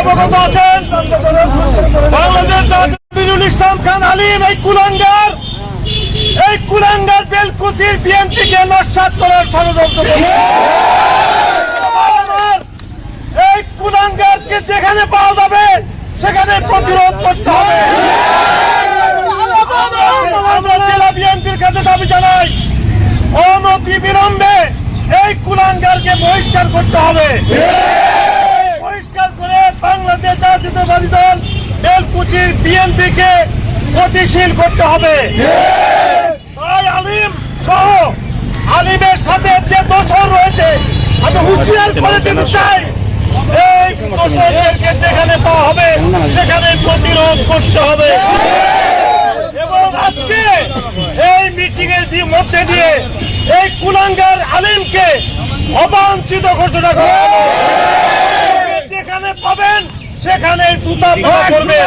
আগত আছেন, বাংলাদেশ জাতীয় ইসলাম খান আলিম, এই কুলাঙ্গার এই কুলাঙ্গার বেলকুচির বিএনপিকে নস্বাত করার ষড়যন্ত্র এই কুলাঙ্গারকে যেখানে পাওয়া যাবে, সেখানে প্রতিরোধ করতে হবে। বিএনপির কাছে দাবি জানাই অনতি বিলম্বে এই কুলাঙ্গারকে বহিষ্কার করতে হবে বহিষ্কার করে বাংলাদেশ জাতীয়তাবাদী দল বেলকুচির বিএনপি কে গতিশীল করতে হবে। তাই আলিম সহ আলিমের সাথে যে দোষর রয়েছে, আমি হুঁশিয়ার করে দিতে চাই। এই দোষরদেরকে যেখানে পাওয়া হবে, সেখানে প্রতিরোধ করতে হবে। এবং আজকে এই মিটিং এর মধ্যে দিয়ে এই কুলাঙ্গার আলিমকে অবাঞ্ছিত ঘোষণা করা যেখানে পাবেন সেখানে দুতা করবে